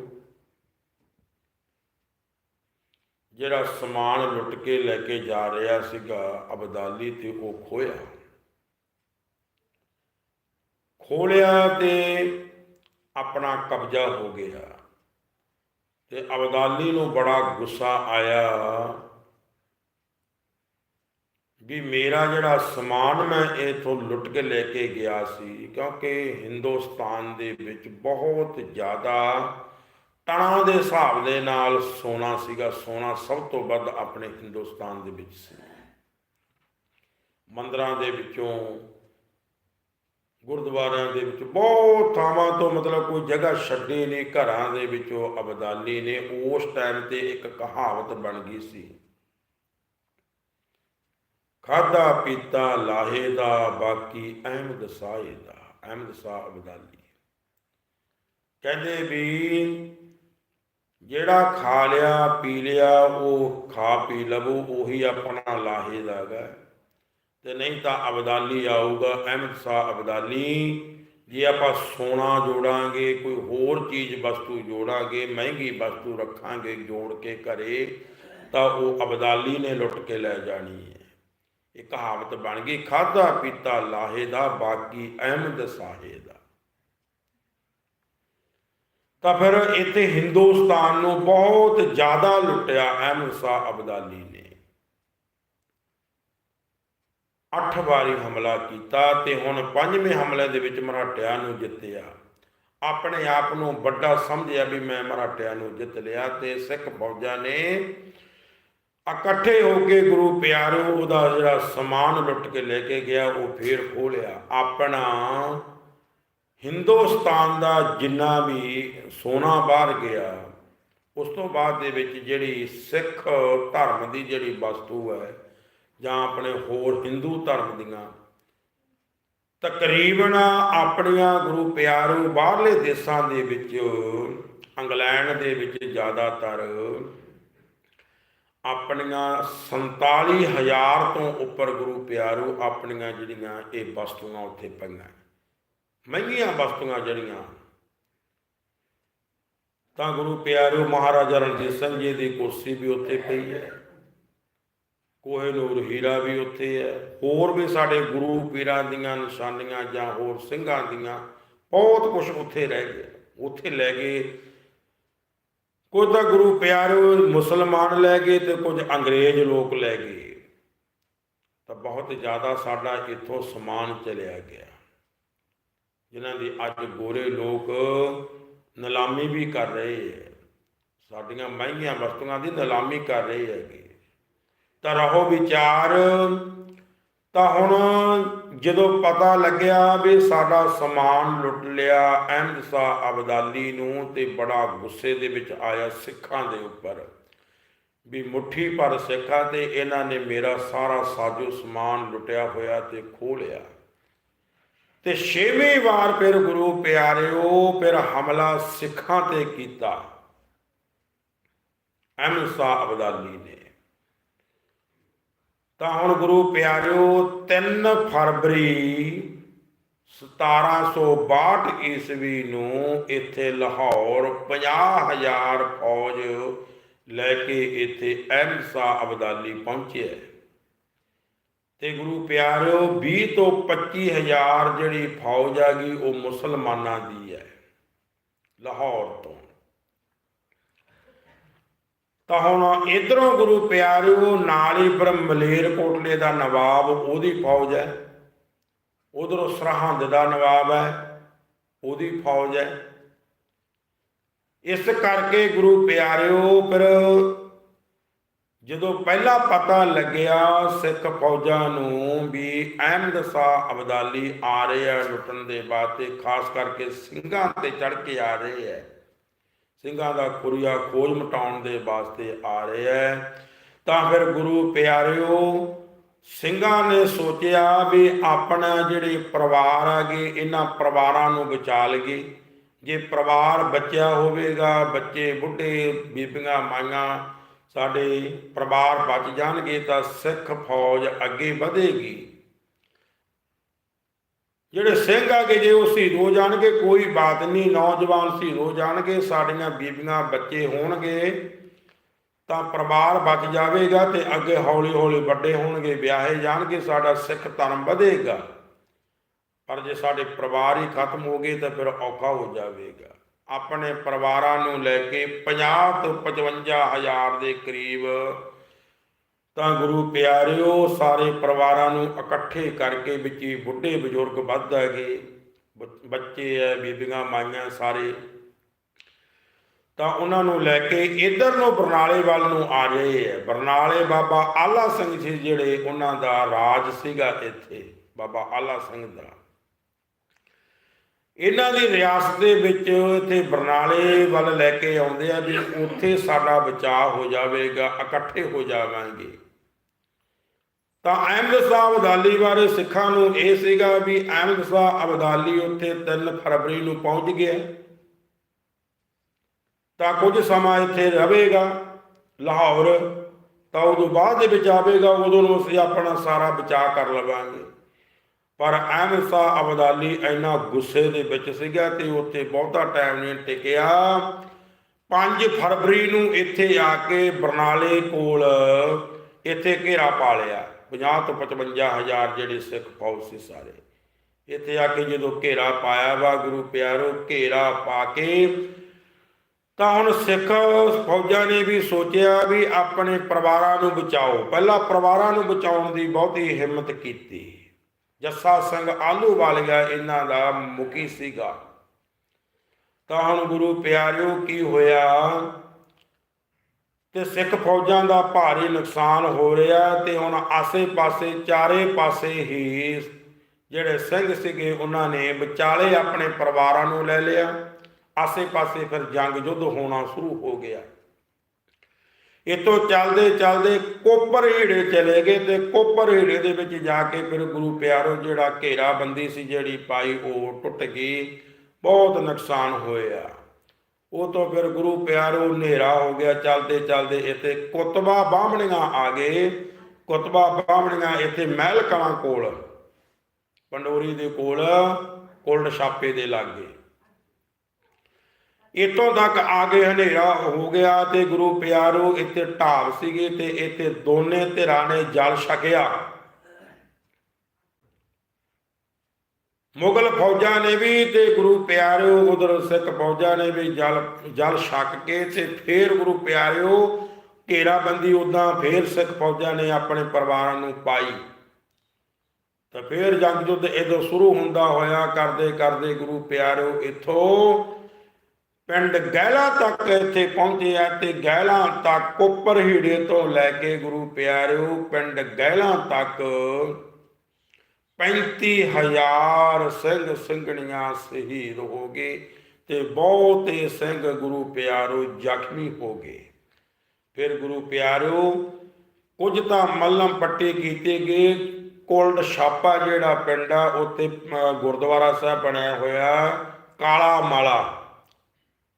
ਜਿਹੜਾ ਸਮਾਨ ਲੁੱਟ ਕੇ ਲੈ ਕੇ ਜਾ ਰਿਹਾ ਸੀਗਾ, ਅਬਦਾਲੀ ਤੇ ਉਹ ਖੋਇਆ ਖੋਲਿਆ ਤੇ ਆਪਣਾ ਕਬਜ਼ਾ ਹੋ ਗਿਆ। ਤੇ ਅਬਦਾਲੀ ਨੂੰ ਬੜਾ ਗੁੱਸਾ ਆਇਆ ਵੀ ਮੇਰਾ ਜਿਹੜਾ ਸਮਾਨ ਮੈਂ ਇਥੋਂ ਲੁੱਟ ਕੇ ਲੈ ਕੇ ਗਿਆ ਸੀ, ਕਿਉਂਕਿ ਹਿੰਦੁਸਤਾਨ ਦੇ ਵਿੱਚ ਬਹੁਤ ਜ਼ਿਆਦਾ ਟਣਾਂ ਦੇ ਹਿਸਾਬ ਦੇ ਨਾਲ ਸੋਨਾ ਸੀਗਾ। ਸੋਨਾ ਸਭ ਤੋਂ ਵੱਧ ਆਪਣੇ ਹਿੰਦੁਸਤਾਨ ਦੇ ਵਿੱਚ ਸੀ। ਮੰਦਰਾਂ ਦੇ ਵਿੱਚੋਂ ਗੁਰਦੁਆਰਿਆਂ ਦੇ ਵਿੱਚ ਬਹੁਤ ਥਾਵਾਂ ਤੋਂ ਮਤਲਬ ਕੋਈ ਜਗ੍ਹਾ ਛੱਡੇ ਨੇ ਘਰਾਂ ਦੇ ਵਿੱਚੋਂ ਅਬਦਾਲੀ ਨੇ, ਉਸ ਟਾਈਮ ਤੇ ਇੱਕ ਕਹਾਵਤ ਬਣ ਗਈ ਸੀ। ਖਾਦਾ ਪੀਤਾ ਲਾਹੇ ਦਾ, ਬਾਕੀ ਅਹਿਮਦ ਸਾਹੇ ਦਾ, ਅਹਿਮਦ ਸਾਹ ਅਬਦਾਲੀ। ਕਹਿੰਦੇ ਵੀ ਜਿਹੜਾ ਖਾ ਲਿਆ, ਪੀ ਲਿਆ, ਉਹ ਖਾ ਪੀ ਲਵੋ, ਉਹੀ ਆਪਣਾ ਲਾਹੇ ਦਾ ਹੈਗਾ। ਤੇ ਨਹੀਂ ਤਾਂ ਅਬਦਾਲੀ ਆਊਗਾ, ਅਹਿਮਦ ਸ਼ਾਹ ਅਬਦਾਲੀ। ਜੇ ਆਪਾਂ ਸੋਨਾ ਜੋੜਾਂਗੇ, ਕੋਈ ਹੋਰ ਚੀਜ਼ ਵਸਤੂ ਜੋੜਾਂਗੇ, ਮਹਿੰਗੀ ਵਸਤੂ ਰੱਖਾਂਗੇ ਜੋੜ ਕੇ ਘਰੇ, ਤਾਂ ਉਹ ਅਬਦਾਲੀ ਨੇ ਲੁੱਟ ਕੇ ਲੈ ਜਾਣੀ ਹੈ। ਇਹ ਕਹਾਵਤ ਬਣ ਗਈ ਖਾਦਾ ਪੀਤਾ ਲਾਹੇ ਦਾ, ਬਾਕੀ ਅਹਿਮਦ ਸਾਹੇ ਦਾ। ਤਾਂ ਫਿਰ ਇੱਥੇ ਹਿੰਦੁਸਤਾਨ ਨੂੰ ਬਹੁਤ ਜ਼ਿਆਦਾ ਲੁੱਟਿਆ ਅਹਿਮਦ ਸ਼ਾਹ ਅਬਦਾਲੀ ਨੇ। ਅੱਠ ਵਾਰੀ ਹਮਲਾ ਕੀਤਾ ਤੇ ਹੁਣ ਪੰਜਵੇਂ ਹਮਲੇ ਦੇ ਵਿੱਚ ਮਰਾਠਿਆਂ ਨੂੰ ਜਿੱਤਿਆ। ਆਪਣੇ ਆਪ ਨੂੰ ਵੱਡਾ ਸਮਝਿਆ ਵੀ ਮੈਂ ਮਰਾਠਿਆਂ ਨੂੰ ਜਿੱਤ ਲਿਆ ਤੇ ਸਿੱਖ ਫੌਜਾਂ ਨੇ ਇਕੱਠੇ ਹੋ ਕੇ ਗੁਰੂ ਪਿਆਰੋ, ਉਹਦਾ ਜਿਹੜਾ ਸਮਾਨ ਲੁੱਟ ਕੇ ਲੈ ਕੇ ਗਿਆ, ਉਹ ਫੇਰ ਖੋਲਿਆ ਆਪਣਾ ਹਿੰਦੁਸਤਾਨ ਦਾ ਜਿੰਨਾ ਵੀ ਸੋਨਾ ਬਾਹਰ ਗਿਆ, ਉਸ ਤੋਂ ਬਾਅਦ ਦੇ ਵਿੱਚ ਜਿਹੜੀ ਸਿੱਖ ਧਰਮ ਦੀ ਜਿਹੜੀ ਵਸਤੂ ਹੈ ਜਾਂ ਆਪਣੇ ਹੋਰ ਹਿੰਦੂ ਧਰਮ ਦੀਆਂ ਤਕਰੀਬਨ ਆਪਣੀਆਂ ਗੁਰੂ ਪਿਆਰੂ ਬਾਹਰਲੇ ਦੇਸ਼ਾਂ ਦੇ ਵਿੱਚ, ਇੰਗਲੈਂਡ ਦੇ ਵਿੱਚ ਜ਼ਿਆਦਾਤਰ ਆਪਣੀਆਂ 47000 ਤੋਂ ਉੱਪਰ ਗੁਰੂ ਪਿਆਰੂ ਆਪਣੀਆਂ ਜਿਹੜੀਆਂ ਇਹ ਵਸਤੂਆਂ ਉੱਥੇ ਪਈਆਂ। ਮਹਿੰਗੀਆਂ ਵਸਤੂਆਂ ਜਿਹੜੀਆਂ, ਤਾਂ ਗੁਰੂ ਪਿਆਰੂ ਮਹਾਰਾਜਾ ਰਣਜੀਤ ਸਿੰਘ ਜੀ ਦੀ ਕੁਰਸੀ ਵੀ ਉੱਥੇ ਪਈ ਹੈ। ਕੋਹੇਨੂਰ ਹੀਰਾ ਵੀ ਉੱਥੇ ਹੈ। ਹੋਰ ਵੀ ਸਾਡੇ ਗੁਰੂ ਪੀਰਾਂ ਦੀਆਂ ਨਿਸ਼ਾਨੀਆਂ ਜਾਂ ਹੋਰ ਸਿੰਘਾਂ ਦੀਆਂ ਬਹੁਤ ਕੁਝ ਉੱਥੇ ਰਹਿ ਗਿਆ। ਉੱਥੇ ਲੈ ਗਏ ਕੁਝ ਤਾਂ ਗੁਰੂ ਪਿਆਰੇ ਮੁਸਲਮਾਨ ਲੈ ਗਏ ਤੇ ਕੁਝ ਅੰਗਰੇਜ਼ ਲੋਕ ਲੈ ਗਏ। ਤਾਂ ਬਹੁਤ ਜ਼ਿਆਦਾ ਸਾਡਾ ਇੱਥੋਂ ਸਮਾਨ ਚਲਿਆ ਗਿਆ। ਜਿਨ੍ਹਾਂ ਦੀ ਅੱਜ ਗੋਰੇ ਲੋਕ ਨਿਲਾਮੀ ਵੀ ਕਰ ਰਹੇ ਹੈ। ਸਾਡੀਆਂ ਮਹਿੰਗੀਆਂ ਵਸਤੂਆਂ ਦੀ ਨਿਲਾਮੀ ਕਰ ਰਹੇ ਹੈਗੇ। ਤਾਂ ਰਹੋ ਵਿਚਾਰ। ਤਾਂ ਹੁਣ ਜਦੋਂ ਪਤਾ ਲੱਗਿਆ ਵੀ ਸਾਡਾ ਸਮਾਨ ਲੁੱਟ ਲਿਆ, ਅਹਿਮਦ ਸ਼ਾਹ ਅਬਦਾਲੀ ਨੂੰ ਤੇ ਬੜਾ ਗੁੱਸੇ ਦੇ ਵਿੱਚ ਆਇਆ ਸਿੱਖਾਂ ਦੇ ਉੱਪਰ ਵੀ ਮੁੱਠੀ ਭਰ ਸਿੱਖਾਂ ਤੇ ਇਹਨਾਂ ਨੇ ਮੇਰਾ ਸਾਰਾ ਸਾਜੋ ਸਮਾਨ ਲੁੱਟਿਆ ਹੋਇਆ ਤੇ ਖੋਹ ਲਿਆ। ਤੇ ਛੇਵੀਂ ਵਾਰ ਫਿਰ ਗੁਰੂ ਪਿਆਰਿਓ ਫਿਰ ਹਮਲਾ ਸਿੱਖਾਂ ਤੇ ਕੀਤਾ, ਅਹਿਮਦ ਸ਼ਾਹ ਅਬਦਾਲੀ ਨੇ। ਤਾਂ ਹੁਣ ਗੁਰੂ ਪਿਆਰਿਓ 3 ਫਰਵਰੀ 1762 ਈਸਵੀ ਨੂੰ ਇੱਥੇ ਲਾਹੌਰ 50000 ਫੌਜ ਲੈ ਕੇ ਇੱਥੇ ਅਹਿਮਦ ਸ਼ਾਹ ਅਬਦਾਲੀ ਪਹੁੰਚਿਆ ਤੇ ਗੁਰੂ ਪਿਆਰਿਓ 20 ਤੋਂ 25000 ਜਿਹੜੀ ਫੌਜ ਆ ਗਈ, ਉਹ ਮੁਸਲਮਾਨਾਂ ਦੀ ਹੈ, ਲਾਹੌਰ ਤੋਂ। ਤਾਂ ਹੁਣ ਇਧਰੋਂ ਗੁਰੂ ਪਿਆਰਿਓ, ਨਾਲ ਹੀ ਪਰ ਕੋਟਲੇ ਦਾ ਨਵਾਬ, ਉਹਦੀ ਫੌਜ ਹੈ। ਉਧਰੋਂ ਸਰਹੰਦ ਦਾ ਨਵਾਬ ਹੈ, ਉਹਦੀ ਫੌਜ ਹੈ। ਇਸ ਕਰਕੇ ਗੁਰੂ ਪਿਆਰਿਓ, ਫਿਰ ਜਦੋਂ ਪਹਿਲਾ ਪਤਾ ਲੱਗਿਆ ਸਿੱਖ ਫੌਜਾਂ ਨੂੰ ਵੀ ਅਹਿਮਦ ਸ਼ਾਹ ਅਬਦਾਲੀ ਆ ਰਹੇ ਆ, ਲੁੱਟਣ ਦੇ ਬਾਅਦ ਖਾਸ ਕਰਕੇ ਸਿੰਘਾਂ ਤੇ ਚੜ ਕੇ ਆ ਰਹੇ ਆ ਸਿੰਘਾਂ ਦਾ ਖੁਰੀਆ ਖੋਜ ਮਟਾਉਣ ਦੇ ਵਾਸਤੇ ਆ ਰਿਹਾ ਹੈ ਤਾਂ ਫਿਰ ਗੁਰੂ ਪਿਆਰਿਓ, ਸਿੰਘਾਂ ਨੇ ਸੋਚਿਆ ਵੀ ਆਪਣਾ ਜਿਹੜੇ ਪਰਿਵਾਰ ਆਗੇ ਇਹਨਾਂ ਪਰਿਵਾਰਾਂ ਨੂੰ ਬਚਾ ਲਈਏ। ਜੇ ਪਰਿਵਾਰ ਬਚਿਆ ਹੋਵੇਗਾ, ਬੱਚੇ, ਬੁੱਢੇ, ਬੀਬੀਆਂ, ਮਾਈਆਂ ਸਾਡੇ ਪਰਿਵਾਰ ਬਚ ਜਾਣਗੇ ਤਾਂ ਸਿੱਖ ਫੌਜ ਅੱਗੇ ਵਧੇਗੀ। ਜਿਹੜੇ ਸਿੰਘ ਆ ਆਗੇ ਜੇ ਉਹ ਸ਼ਹੀਦ ਹੋ ਜਾਣਗੇ, ਕੋਈ ਬਾਤ ਨਹੀਂ, ਨੌਜਵਾਨ ਸ਼ਹੀਦ ਹੋ ਜਾਣਗੇ, ਸਾਡੀਆਂ ਬੀਬੀਆਂ ਬੱਚੇ ਹੋਣਗੇ, ਤਾਂ ਪਰਿਵਾਰ ਬਚ ਜਾਵੇਗਾ ਤੇ ਅੱਗੇ ਹੌਲੀ ਹੌਲੀ ਵੱਡੇ ਹੋਣਗੇ, ਵਿਆਹੇ ਜਾਣਗੇ, ਸਾਡਾ ਸਿੱਖ ਧਰਮ ਵਧੇਗਾ। ਪਰ ਜੇ ਸਾਡੇ ਪਰਿਵਾਰ ਹੀ ਖਤਮ ਹੋ ਗਏ ਤਾਂ ਫਿਰ ਔਖਾ ਹੋ ਜਾਵੇਗਾ। ਆਪਣੇ ਪਰਿਵਾਰਾਂ ਨੂੰ ਲੈ ਕੇ 50 ਤੋਂ 55 ਹਜ਼ਾਰ ਦੇ ਕਰੀਬ ਤਾਂ ਗੁਰੂ ਪਿਆਰਿਓ, ਸਾਰੇ ਪਰਿਵਾਰਾਂ ਨੂੰ ਇਕੱਠੇ ਕਰਕੇ ਵਿੱਚ ਹੀ ਬੁੱਢੇ ਬਜ਼ੁਰਗ ਵੱਧ ਹੈਗੇ, ਬ- ਬੱਚੇ ਐ, ਬੀਬੀਆਂ, ਮਾਈਆਂ ਸਾਰੇ। ਤਾਂ ਉਹਨਾਂ ਨੂੰ ਲੈ ਕੇ ਇਧਰ ਨੂੰ ਬਰਨਾਲੇ ਵੱਲ ਨੂੰ ਆ ਰਹੇ ਹੈ ਬਰਨਾਲੇ ਬਾਬਾ ਆਲਾ ਸਿੰਘ ਜੀ ਜਿਹੜੇ ਉਹਨਾਂ ਦਾ ਰਾਜ ਸੀਗਾ ਇੱਥੇ, ਬਾਬਾ ਆਲਾ ਸਿੰਘ ਦਾ। ਇਹਨਾਂ ਦੀ ਰਿਆਸਤ ਦੇ ਵਿੱਚ ਇੱਥੇ ਬਰਨਾਲੇ ਵੱਲ ਲੈ ਕੇ ਆਉਂਦੇ ਆ ਵੀ ਉੱਥੇ ਸਾਡਾ ਬਚਾਅ ਹੋ ਜਾਵੇਗਾ, ਇਕੱਠੇ ਹੋ ਜਾਵਾਂਗੇ। ਤਾਂ ਅਹਿਮਦ ਸਾਹਿਬ ਅਬਦਾਲੀ ਬਾਰੇ ਸਿੱਖਾਂ ਨੂੰ ਇਹ ਸੀਗਾ ਵੀ ਅਹਿਮਦ ਸਾਹਿਬ ਅਬਦਾਲੀ ਉੱਥੇ 3 ਫਰਵਰੀ ਨੂੰ ਪਹੁੰਚ ਗਿਆ। ਤਾਂ ਕੁਝ ਸਮਾਂ ਇੱਥੇ ਰਹੇਗਾ, ਲਾਹੌਰ। ਤਾਂ ਉਦੋਂ ਬਾਅਦ ਦੇ ਵਿੱਚ ਆਵੇਗਾ, ਉਦੋਂ ਨੂੰ ਅਸੀਂ ਆਪਣਾ ਸਾਰਾ ਬਚਾਅ ਕਰ ਲਵਾਂਗੇ। ਪਰ ਅਹਿਮਦ ਸਾਹਿਬ ਅਬਦਾਲੀ ਇੰਨਾ ਗੁੱਸੇ ਦੇ ਵਿੱਚ ਸੀਗਾ ਤੇ ਉੱਥੇ ਬਹੁਤਾ ਟਾਈਮ ਨਹੀਂ ਟਿਕਿਆ। 5 ਫਰਵਰੀ ਨੂੰ ਇੱਥੇ ਆ ਕੇ ਬਰਨਾਲੇ ਕੋਲ ਇੱਥੇ ਘੇਰਾ ਪਾ ਲਿਆ। 50 ਤੋਂ 55 ਹਜ਼ਾਰ ਜਿਹੜੇ ਸਿੱਖ ਫੌਜ ਸੀ ਸਾਰੇ। ਇੱਥੇ ਆ ਕੇ ਜਦੋਂ ਘੇਰਾ ਪਾਇਆ ਵਾ ਗੁਰੂ ਪਿਆਰੋ, ਘੇਰਾ ਪਾ ਕੇ ਤਾਂ ਹੁਣ ਸਿੱਖ ਫੌਜਾਂ ਨੇ ਵੀ ਸੋਚਿਆ ਵੀ ਆਪਣੇ ਪਰਿਵਾਰਾਂ ਨੂੰ ਬਚਾਓ। ਪਹਿਲਾਂ ਪਰਿਵਾਰਾਂ ਨੂੰ ਬਚਾਉਣ ਦੀ ਬਹੁਤੀ ਹਿੰਮਤ ਕੀਤੀ। ਜੱਸਾ ਸਿੰਘ ਆਲੂ ਵਾਲੀਆ ਇਹਨਾਂ ਦਾ ਮੁਖੀ ਸੀਗਾ। ਤਾਂ ਹੁਣ ਗੁਰੂ ਪਿਆਰਿਓ, ਕੀ ਹੋਇਆ? ਤੇ ਸਿੱਖ ਫੌਜਾਂ ਦਾ ਭਾਰੀ ਨੁਕਸਾਨ ਹੋ ਰਿਹਾ ਤੇ ਹੁਣ ਆਸੇ-ਪਾਸੇ ਚਾਰੇ ਪਾਸੇ ਹੀ ਜਿਹੜੇ ਸਿੰਘ ਸੀਗੇ, ਉਹਨਾਂ ਨੇ ਵਿਚਾਲੇ ਆਪਣੇ ਪਰਿਵਾਰਾਂ ਨੂੰ ਲੈ ਲਿਆ। ਆਸੇ-ਪਾਸੇ ਫਿਰ ਜੰਗ ਯੁੱਧ ਹੋਣਾ ਸ਼ੁਰੂ ਹੋ ਗਿਆ। ਇਤੋਂ ਚੱਲਦੇ ਚੱਲਦੇ ਕੋਪਰ ਹੀੜੇ ਚਲੇ ਗਏ ਤੇ ਕੋਪਰ ਹੀੜੇ ਦੇ ਵਿੱਚ ਜਾ ਕੇ ਫਿਰ ਗੁਰੂ ਪਿਆਰੋ ਜਿਹੜਾ ਘੇਰਾਬੰਦੀ ਸੀ ਜਿਹੜੀ ਪਾਈ, ਉਹ ਟੁੱਟ ਗਈ। ਬਹੁਤ ਨੁਕਸਾਨ ਹੋਇਆ। ਉਹ ਤੋਂ ਫਿਰ ਗੁਰੂ ਪਿਆਰੋ ਹਨੇਰਾ ਹੋ ਗਿਆ। ਚੱਲਦੇ ਚੱਲਦੇ ਇੱਥੇ ਕੁਤਬਾ ਬਾਹਮਣੀਆਂ ਆ ਗਏ। ਕੁਤਬਾ ਬਾਹਮਣੀਆਂ ਇੱਥੇ ਮਹਿਲ ਕਲਾਂ ਕੋਲ, ਪੰਡੋਰੀ ਦੇ ਕੋਲ ਕੋਲਡ ਛਾਪੇ ਦੇ ਲਾਗੇ। ਇਤੋਂ ਤੱਕ ਆ ਗਏ ਹਨੇਰਾ ਹੋ ਗਿਆ ਤੇ ਗੁਰੂ ਪਿਆਰੋ ਇੱਥੇ ਢਾਬ ਸੀਗੇ ਤੇ ਇੱਥੇ ਦੋਨੇ ਧਿਰਾਂ ਨੇ ਜਲ ਛਕਿਆ। ਮੁਗਲ ਫੌਜਾਂ ਨੇ ਵੀ ਤੇ ਗੁਰੂ ਪਿਆਰਿਓ ਉਧਰ ਸਿੱਖ ਫੌਜਾਂ ਨੇ ਵੀ ਜਲ ਜਲ ਛਕ ਕੇ ਤੇ ਫੇਰ ਗੁਰੂ ਪਿਆਰਿਓ ਘੇਰਾਬੰਦੀ ਉਦਾਂ ਫੇਰ ਸਿੱਖ ਫੌਜਾਂ ਨੇ ਆਪਣੇ ਪਰਿਵਾਰਾਂ ਨੂੰ ਪਾਈ। ਤਾਂ ਫੇਰ ਜੰਗ ਯੁੱਧ ਇਦੋਂ ਸ਼ੁਰੂ ਹੁੰਦਾ ਹੋਇਆ, ਕਰਦੇ ਕਰਦੇ ਗੁਰੂ ਪਿਆਰਿਓ ਇਥੋਂ ਪਿੰਡ ਗਹਿਲਾ ਤੱਕ ਇੱਥੇ ਪਹੁੰਚੇ ਆ ਤੇ ਗਹਿਲਾ ਤੱਕ ਕੋਪਰ ਹੀੜੇ ਤੋਂ ਲੈ ਕੇ ਗੁਰੂ ਪਿਆਰਿਓ ਪਿੰਡ ਗਹਿਲਾ ਤੱਕ 35000 ਸਿੰਘ ਸਿੰਘਣੀਆਂ ਸ਼ਹੀਦ ਹੋ ਗਏ ਤੇ ਬਹੁਤੇ ਸਿੰਘ ਗੁਰੂ ਪਿਆਰੋ ਜ਼ਖਮੀ ਹੋ ਗਏ। ਫਿਰ ਗੁਰੂ ਪਿਆਰੋ, ਕੁਝ ਤਾਂ ਮੱਲਮ ਪੱਟੇ ਕੀਤੇ ਗਏ। ਕੋਲਡ ਛਾਪਾ ਜਿਹੜਾ ਪਿੰਡ ਆ ਉੱਤੇ ਗੁਰਦੁਆਰਾ ਸਾਹਿਬ ਬਣਿਆ ਹੋਇਆ, ਕਾਲਾ ਮਾਲਾ।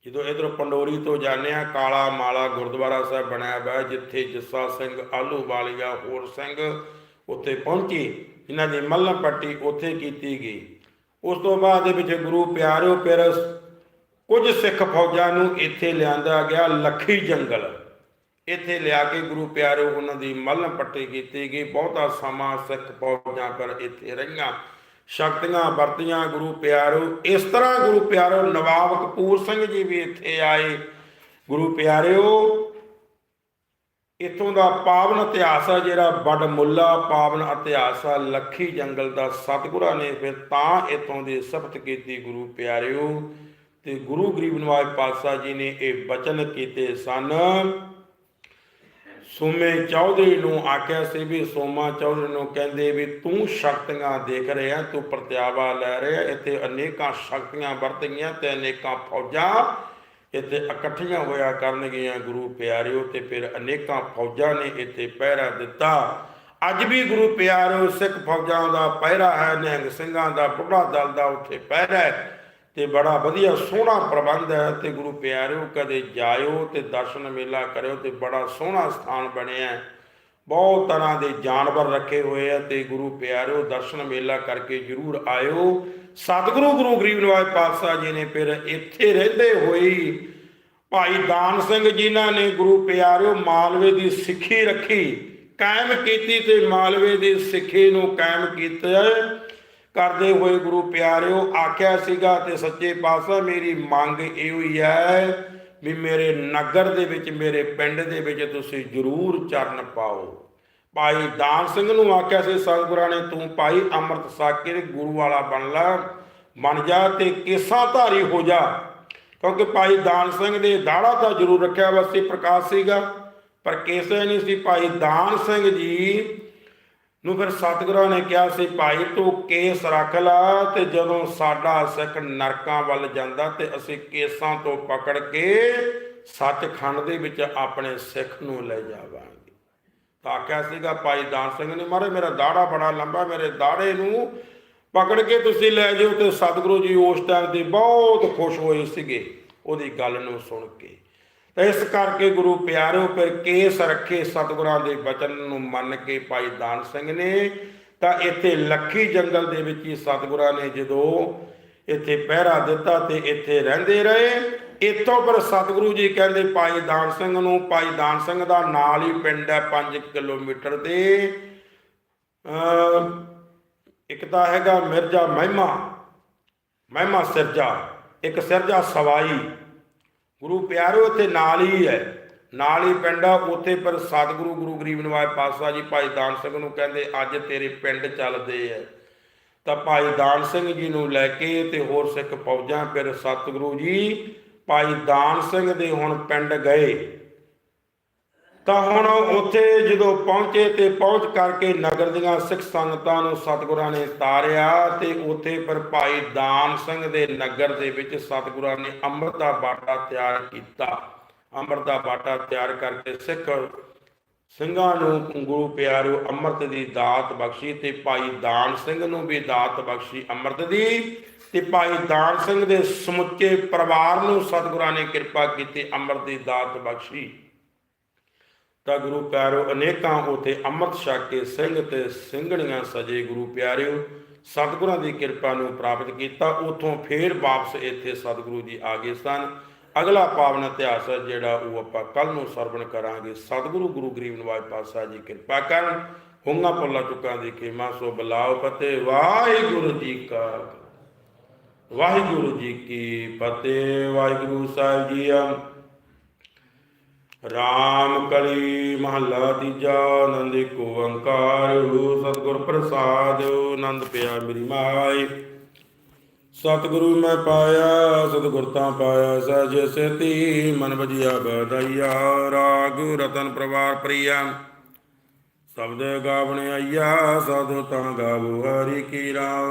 ਜਦੋਂ ਇਧਰ ਪੰਡੋਰੀ ਤੋਂ ਜਾਂਦੇ ਆ, ਕਾਲਾ ਮਾਲਾ ਗੁਰਦੁਆਰਾ ਸਾਹਿਬ ਬਣਿਆ ਹੋਇਆ, ਜਿੱਥੇ ਜੱਸਾ ਸਿੰਘ ਆਲੂ ਵਾਲੀਆ ਹੋਰ ਸਿੰਘ ਉੱਥੇ ਪਹੁੰਚੇ। ਇਹਨਾਂ ਦੀ ਮੱਲਮ ਪੱਟੀ ਉੱਥੇ ਕੀਤੀ ਗਈ। ਉਸ ਤੋਂ ਬਾਅਦ ਦੇ ਵਿੱਚ ਗੁਰੂ ਪਿਆਰਿਓ ਫਿਰ ਕੁਝ ਸਿੱਖ ਫੌਜਾਂ ਨੂੰ ਇੱਥੇ ਲਿਆਂਦਾ ਗਿਆ ਲੱਖੀ ਜੰਗਲ। ਇੱਥੇ ਲਿਆ ਕੇ ਗੁਰੂ ਪਿਆਰਿਓ ਉਹਨਾਂ ਦੀ ਮੱਲਮ ਪੱਟੀ ਕੀਤੀ ਗਈ। ਬਹੁਤਾ ਸਮਾਂ ਸਿੱਖ ਫੌਜਾਂ ਪਰ ਇੱਥੇ ਰਹੀਆਂ। ਸ਼ਕਤੀਆਂ ਵਰਤੀਆਂ ਗੁਰੂ ਪਿਆਰਿਓ ਇਸ ਤਰ੍ਹਾਂ ਗੁਰੂ ਪਿਆਰਿਓ ਨਵਾਬ ਕਪੂਰ ਸਿੰਘ ਜੀ ਵੀ ਇੱਥੇ ਆਏ। ਗੁਰੂ ਪਿਆਰਿਓ ਇਥੋਂ ਦਾ ਪਾਵਨ ਇਤਿਹਾਸ ਆ ਜਿਹੜਾ ਵੱਡ ਮੁੱਲਾ ਪਾਵਨ ਇਤਿਹਾਸ ਆ, ਲੱਖੀ ਜੰਗਲ ਦਾ ਸਤਿਗੁਰਾਂ ਨੇ ਫਿਰ ਤਾਂ ਇਥੋਂ ਦੀ ਸਿਫਤ ਕੀਤੀ ਗੁਰੂ ਪਿਆਰਿਓ। ਤੇ ਗੁਰੂ ਗਰੀਬ ਨਵਾਜ ਪਾਤਸ਼ਾਹ ਜੀ ਨੇ ਇਹ ਬਚਨ ਕੀਤੇ ਸਨ, ਸੋਮੇ ਚੌਧਰੀ ਨੂੰ ਆਖਿਆ ਸੀ ਵੀ, ਸੋਮਾ ਚੌਧਰੀ ਨੂੰ ਕਹਿੰਦੇ ਵੀ, ਤੂੰ ਸ਼ਕਤੀਆਂ ਦੇਖ ਰਿਹਾ, ਤੂੰ ਪ੍ਰਤਿਆਵਾ ਲੈ ਰਿਹਾ, ਇੱਥੇ ਅਨੇਕਾਂ ਸ਼ਕਤੀਆਂ ਵਰਤ ਗਈਆਂ ਤੇ ਅਨੇਕਾਂ ਫੌਜਾਂ ਇੱਥੇ ਇਕੱਠੀਆਂ ਹੋਇਆ ਕਰਨਗੀਆਂ ਗੁਰੂ ਪਿਆਰਿਓ ਤੇ ਫਿਰ ਅਨੇਕਾਂ ਫੌਜਾਂ ਨੇ ਇੱਥੇ ਪਹਿਰਾ ਦਿੱਤਾ। ਅੱਜ ਵੀ ਗੁਰੂ ਪਿਆਰਿਓ ਸਿੱਖ ਫੌਜਾਂ ਦਾ ਪਹਿਰਾ ਹੈ, ਨਿਹੰਗ ਸਿੰਘਾਂ ਦਾ, ਬੁੱਢਾ ਦਲ ਦਾ ਉੱਥੇ ਪਹਿਰਾ ਹੈ ਤੇ ਬੜਾ ਵਧੀਆ ਸੋਹਣਾ ਪ੍ਰਬੰਧ ਹੈ ਤੇ ਗੁਰੂ ਪਿਆਰਿਓ ਕਦੇ ਜਾਇਓ ਤੇ ਦਰਸ਼ਨ ਮੇਲਾ ਕਰਿਓ ਤੇ ਬੜਾ ਸੋਹਣਾ ਸਥਾਨ ਬਣਿਆ ਹੈ। ਬਹੁਤ ਤਰ੍ਹਾਂ ਦੇ ਜਾਨਵਰ ਰੱਖੇ ਹੋਏ ਆ ਤੇ ਗੁਰੂ ਪਿਆਰਿਓ ਦਰਸ਼ਨ ਮੇਲਾ ਕਰਕੇ ਜਰੂਰ ਆਇਓ। ਸਤਿਗੁਰੂ ਗੁਰੂ ਗਰੀਬ ਨਿਵਾਜ ਪਾਤਸ਼ਾਹ ਜੀ ਨੇ ਫਿਰ ਇੱਥੇ ਰਹਿੰਦੇ ਹੋਈ ਭਾਈ ਦਾਨ ਸਿੰਘ ਜਿਨ੍ਹਾਂ ਨੇ ਗੁਰੂ ਪਿਆਰਿਓ ਮਾਲਵੇ ਦੀ ਸਿੱਖੀ ਰੱਖੀ, ਕਾਇਮ ਕੀਤੀ ਤੇ ਮਾਲਵੇ ਦੀ ਸਿੱਖੀ ਨੂੰ ਕਾਇਮ ਕੀਤਾ ਕਰਦੇ ਹੋਏ ਗੁਰੂ ਪਿਆਰਿਓ ਆਖਿਆ ਸੀਗਾ ਤੇ ਸੱਚੇ ਪਾਤਸ਼ਾਹ, ਮੇਰੀ ਮੰਗ ਇਹੋ ਹੀ ਹੈ ਵੀ ਮੇਰੇ ਨਗਰ ਦੇ ਵਿੱਚ, ਮੇਰੇ ਪਿੰਡ ਦੇ ਵਿੱਚ ਤੁਸੀਂ ਜ਼ਰੂਰ ਚਰਨ ਪਾਓ। ਭਾਈ ਦਾਨ ਸਿੰਘ ਨੂੰ ਆਖਿਆ ਸੀ ਸਤਿਗੁਰਾਂ ਨੇ ਤੂੰ ਭਾਈ ਅੰਮ੍ਰਿਤ ਸਾਕੇ ਗੁਰੂ ਵਾਲਾ ਬਣ ਲੈ, ਬਣ ਜਾ ਤੇ ਕੇਸਾਂ ਧਾਰੀ ਹੋ ਜਾ। ਕਿਉਂਕਿ ਭਾਈ ਦਾਨ ਸਿੰਘ ਦੇ ਦਾੜਾ ਤਾਂ ਜ਼ਰੂਰ ਰੱਖਿਆ ਵਾ ਸੀ ਪ੍ਰਕਾਸ਼ ਸੀਗਾ, ਪਰ ਕੇਸੇ ਨਹੀਂ ਸੀ। ਭਾਈ ਦਾਨ ਸਿੰਘ ਜੀ ਨੂੰ ਫਿਰ ਸਤਿਗੁਰਾਂ ਨੇ ਕਿਹਾ ਸੀ, ਭਾਈ, ਤੂੰ ਕੇਸ ਰੱਖ ਲਾ ਤੇ ਜਦੋਂ ਸਾਡਾ ਸਿੱਖ ਨਰਕਾਂ ਵੱਲ ਜਾਂਦਾ ਤੇ ਅਸੀਂ ਕੇਸਾਂ ਤੋਂ ਪਕੜ ਕੇ ਸੱਚਖੰਡ ਦੇ ਵਿੱਚ ਆਪਣੇ ਸਿੱਖ ਨੂੰ ਲੈ ਜਾਵਾਂਗੇ। ਆਖਿਆ ਸੀਗਾ, ਭਾਈ ਦਾਨ ਸਿੰਘ ਨੇ, ਮਾਰੇ, ਮੇਰਾ ਦਾੜਾ ਬੜਾ ਲੰਬਾ, ਮੇਰੇ ਦਾੜੇ ਨੂੰ ਪਕੜ ਕੇ ਤੁਸੀਂ ਲੈ ਜਿਓ ਤੇ ਸਤਿਗੁਰੂ ਜੀ ਉਸ ਟਾਈਮ ਤੇ ਬਹੁਤ ਖੁਸ਼ ਹੋਏ ਸੀਗੇ ਉਹਦੀ ਗੱਲ ਨੂੰ ਸੁਣ ਕੇ। ਤਾਂ ਇਸ ਕਰਕੇ ਗੁਰੂ ਪਿਆਰਿਓ, ਫਿਰ ਕੇਸ ਰੱਖੇ ਸਤਿਗੁਰਾਂ ਦੇ ਬਚਨ ਨੂੰ ਮੰਨ ਕੇ ਭਾਈ ਦਾਨ ਸਿੰਘ ਨੇ। ਤਾਂ ਇੱਥੇ ਲੱਖੀ ਜੰਗਲ ਦੇ ਵਿੱਚ ਹੀ ਸਤਿਗੁਰਾਂ ਨੇ ਜਦੋਂ ਇੱਥੇ ਪਹਿਰਾ ਦਿੱਤਾ ਤੇ ਇੱਥੇ ਰਹਿੰਦੇ ਰਹੇ। ਇੱਥੋਂ ਪਰ ਸਤਿਗੁਰੂ ਜੀ ਕਹਿੰਦੇ, ਭਾਈ ਦਾਨ ਸਿੰਘ ਨੂੰ, ਭਾਈ ਦਾਨ ਸਿੰਘ ਦਾ ਨਾਲ ਹੀ ਪਿੰਡ ਹੈ 5 ਕਿਲੋਮੀਟਰ ਦੇ। ਇੱਕ ਤਾਂ ਹੈਗਾ ਮਿਰਜ਼ਾ ਮਹਿਮਾ ਮਹਿਮਾ ਸਿਰਜਾ, ਇੱਕ ਸਿਰਜਾ ਸਵਾਈ। ਗੁਰੂ ਪਿਆਰਿਓ ਇੱਥੇ ਨਾਲ ਹੀ ਹੈ, ਨਾਲ ਹੀ ਪਿੰਡ ਆ। ਉੱਥੇ ਪਰ ਸਤਿਗੁਰੂ ਗੁਰੂ ਗਰੀਬ ਨਿਵਾਜ ਪਾਤਸ਼ਾਹ ਜੀ ਭਾਈ ਦਾਨ ਸਿੰਘ ਨੂੰ ਕਹਿੰਦੇ, ਅੱਜ ਤੇਰੇ ਪਿੰਡ ਚੱਲਦੇ ਆ। ਤਾਂ ਭਾਈ ਦਾਨ ਸਿੰਘ ਜੀ ਨੂੰ ਲੈ ਕੇ ਤੇ ਹੋਰ ਸਿੱਖ ਫੌਜਾਂ, ਫਿਰ ਸਤਿਗੁਰੂ ਜੀ, ਭਾਈ ਦਾਨ ਸਿੰਘ ਦੇ ਹੁਣ ਪਿੰਡ ਗਏ। ਤਾਂ ਹੁਣ ਉੱਥੇ ਜਦੋਂ ਪਹੁੰਚੇ ਤੇ ਪਹੁੰਚ ਕਰਕੇ ਨਗਰ ਦੀਆਂ ਸਿੱਖ ਸੰਗਤਾਂ ਨੂੰ ਸਤਿਗੁਰਾਂ ਨੇ ਤਾਰਿਆ ਤੇ ਉੱਥੇ ਪਰ ਭਾਈ ਦਾਨ ਸਿੰਘ ਦੇ ਨਗਰ ਦੇ ਵਿੱਚ ਸਤਿਗੁਰਾਂ ਨੇ ਅੰਮ੍ਰਿਤ ਦਾ ਬਾਟਾ ਤਿਆਰ ਕੀਤਾ। ਅੰਮ੍ਰਿਤ ਦਾ ਬਾਟਾ ਤਿਆਰ ਕਰਕੇ ਸਿੱਖ ਸਿੰਘਾਂ ਨੂੰ ਗੁਰੂ ਪਿਆਰੋ ਅੰਮ੍ਰਿਤ ਦੀ ਦਾਤ ਬਖਸ਼ੀ ਤੇ ਭਾਈ ਦਾਨ ਸਿੰਘ ਨੂੰ ਵੀ ਦਾਤ ਬਖਸ਼ੀ ਅੰਮ੍ਰਿਤ ਦੀ ਤੇ ਭਾਈ ਦਾਨ ਸਿੰਘ ਦੇ ਸਮੁੱਚੇ ਪਰਿਵਾਰ ਨੂੰ ਸਤਿਗੁਰਾਂ ਨੇ ਕਿਰਪਾ ਕੀਤੀ ਅੰਮ੍ਰਿਤ ਦੀ ਦਾਤ ਬਖਸ਼ੀ। ਤਾਂ ਗੁਰੂ ਪਿਆਰੋ, ਅਨੇਕਾਂ ਉਥੇ ਅੰਮ੍ਰਿਤ ਛਕ ਕੇ ਸਿੰਘ ਤੇ ਸਿੰਘਣੀਆਂ ਸਜੇ ਗੁਰੂ ਪਿਆਰਿਓ, ਸਤਿਗੁਰਾਂ ਦੀ ਕਿਰਪਾ ਨੂੰ ਪ੍ਰਾਪਤ ਕੀਤਾ। ਉਥੋਂ ਫੇਰ ਵਾਪਸ ਇੱਥੇ ਸਤਿਗੁਰੂ ਜੀ ਆ ਗਏ ਸਨ। ਅਗਲਾ ਪਾਵਨ ਇਤਿਹਾਸ ਹੈ ਜਿਹੜਾ ਉਹ ਆਪਾਂ ਕੱਲ ਨੂੰ ਸਰਵਣ ਕਰਾਂਗੇ। ਸਤਿਗੁਰੂ ਗੁਰੂ ਗਰੀਬ ਨਿਵਾਜ ਪਾਤਸ਼ਾਹ ਜੀ ਕਿਰਪਾ ਕਰਨ, ਹੁੰਗਾ ਪੱਲਾ ਚੁੱਕਾਂ ਦੀ ਖੇਮਾ ਸੋ ਬਲਾਉ ਫਤਿਹ। ਵਾਹਿਗੁਰੂ ਜੀ ਕਾ ਵਾਹਿਗੁਰੂ ਜੀ ਕੀ ਫਤਿਹ। ਵਾਹਿਗੁਰੂ ਸਾਹਿਬ ਜੀ ਆ ਰਾਮ ਕਲੀ ਮਹੱਲਾ ਤੀਜਾ, ਆਨੰਦ ਕੋ ਓੰਕਾਰ। ਸਤਿਗੁਰ ਪ੍ਰਸਾਦ ਆਨੰਦ ਪਿਆ ਮੇਰੀ ਮਾਈ। ਸਤਿਗੁਰੂ ਮੈਂ ਪਾਇਆ, ਸਤਿਗੁਰ ਤਾਂ ਪਾਇਆ, ਸਹਿਜ ਸੇਤੀ ਮਨ ਵਜਿਆ ਬਧਾਈਆ, ਰਾਗ ਰਤਨ ਪਰਵਾਰ ਪ੍ਰਿਆ। ਸ਼ਬਦ ਗਾਵਣ ਆਈਆ, ਸਾਧੂ ਤਾਂ ਗਾਵੋ ਹਰੀ ਕੀ ਰਾਮ।